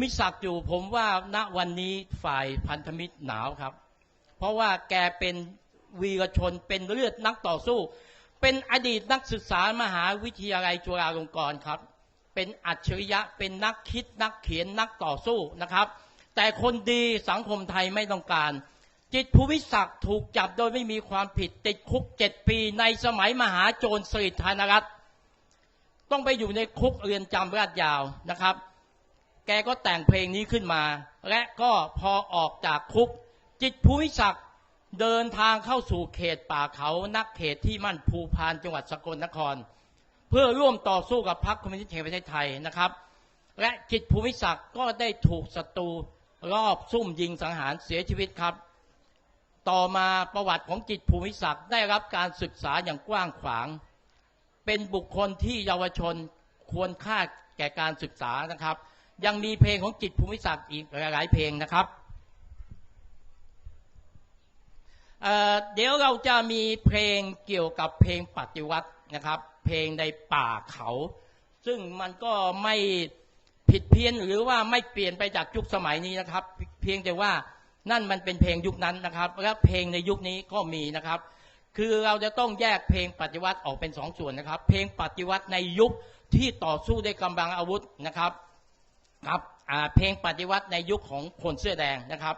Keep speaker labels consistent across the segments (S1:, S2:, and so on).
S1: มิศักดิ์อยู่ ผมว่าณวันนี้ฝ่ายพันธมิตรหนาวครับ เพราะว่าแกเป็นวีรชนเป็นเลือดนักต่อสู้ เป็นอดีตนักศึกษามหาวิทยาลัยจุฬาลงกรณ์ครับ เป็นอัจฉริยะเป็นนักคิดนักเขียนนักต่อสู้นะครับ แต่คนดีสังคมไทยไม่ต้องการ จิตภูมิศักดิ์ถูกจับโดยไม่มีความผิดติดคุกเจ็ดปี ในสมัยมหาโจรสฤษดิ์ธนรัตต้องไปอยู่ในคุกเรือนจำราชยาวนะครับ แกก็แต่งเพลงนี้ขึ้นมา และก็พอออกจากคุก จิตภูมิศักดิ์เดินทางเข้าสู่เขตป่าเขานักเขตที่มั่นภูพานจังหวัดสกลนคร เพื่อร่วมต่อสู้กับพรรคคอมมิวนิสต์แห่งประเทศไทยนะครับ และจิตภูมิศักดิ์ก็ได้ถูกศัตรูรอบซุ่มยิงสังหารเสียชีวิตครับ ต่อมาประวัติของจิตภูมิศักดิ์ได้รับการศึกษาอย่างกว้างขวาง เป็นบุคคลที่เยาวชนควรค่าแก่การศึกษานะครับ ยังมีเพลงของจิตภูมิศักดิ์อีกหลาย ๆ เพลงนะครับเเดี๋ยวเราจะมีเพลงเกี่ยวกับเพลงปฏิวัตินะครับ เพลงในป่าเขา ซึ่งมันก็ไม่ผิดเพี้ยนหรือว่าไม่เปลี่ยนไปจากยุคสมัยนี้นะครับ เพียงแต่ว่านั่นมันเป็นเพลงยุคนั้นนะครับ และเพลงในยุคนี้ก็มีนะครับ คือเราจะต้องแยกเพลงปฏิวัติออกเป็นสองส่วนนะครับ เพลงปฏิวัติในยุคที่ต่อสู้ด้วยกำลังอาวุธนะครับ ครับเพลงปฏิวัติในยุคของคนเสื้อแดงนะครับ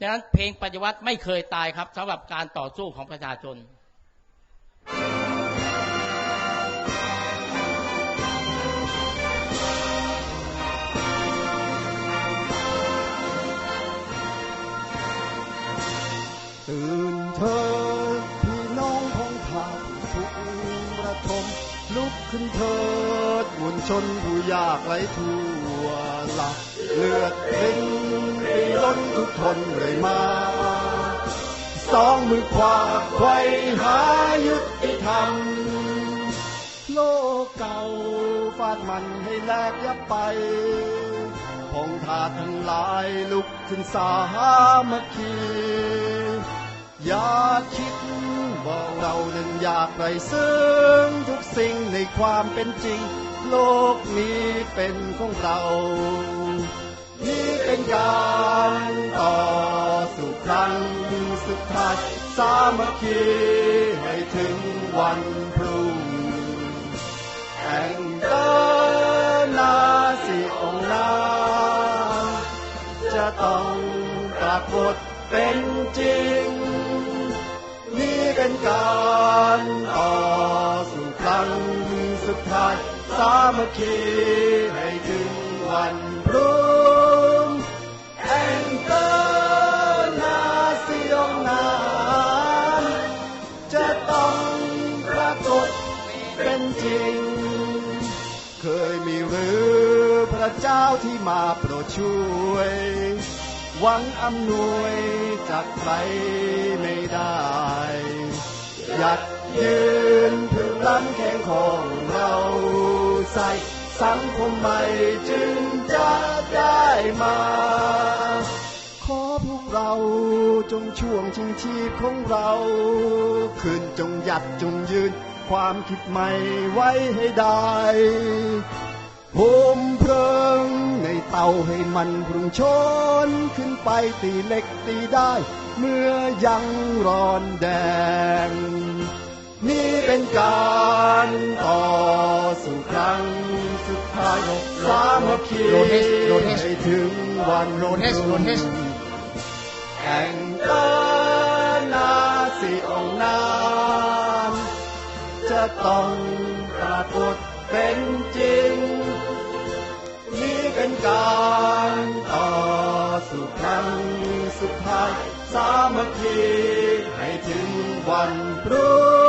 S1: ดังนั้นเพลงปฏิวัติไม่เคยตายครับสำหรับการต่อสู้ของประชาชน
S2: ตื่นเถิดพี่น้องของข้าทุกระทม ลุกขึ้นเถิดมวลชนผู้ยากไร้ทั่วละเลือดเป็นปีล้นทุกทนเลยมา สองมือขวาไขว้หายุติธรรม โลกเก่าฟาดมันให้แลกยับไปพงทาทั้งหลายลุกขึ้นสามัคคี อย่าคิดว่าเรานั้นอยากไรซึ่งทุกสิ่งในความเป็นจริง โลกนี้เป็นของเรา นี่เป็นการต่อสู่ครั้งสุดท้ายสามัคคีให้ถึงวันพรุ่งแห่งเดินนาสิองน้ำจะต้องปรากฏเป็นจริง การต่อสู่ครั้งสุดท้าย สามัคคีให้ถึงวันพรุ่งแห่งเดินหนาสิองน้ำจะต้องปรากฏเป็นจริง เคยมีหรือพระเจ้าที่มาโปรดช่วย หวังอำนวยจากใครไม่ได้ หยัดยืนถึงล้ำแข้งของเราใส่สังคมใหม่จึงจะได้มา ขอพวกเราจงช่วงชิงชีพของเราคืนจงหยัดจงยืน ความคิดใหม่ไว้ให้ได้ โหมเพลิงในเตาให้มันพรุงชนขึ้นไปตีเล็กตีได้ เมื่อยังร้อนแดง นี่เป็นการต่อสู่ครั้งสุดท้ายสามัคคี
S3: โรเทสโรเทส
S2: ให้ถึงวัน
S3: โรเทสโรเทส
S2: แห่งเดินหนาสิองค์น้ำจะต้อง เป็นการต่อสู่ครั้งสุดท้าย สามัคคีให้ถึงวันพรุ่ง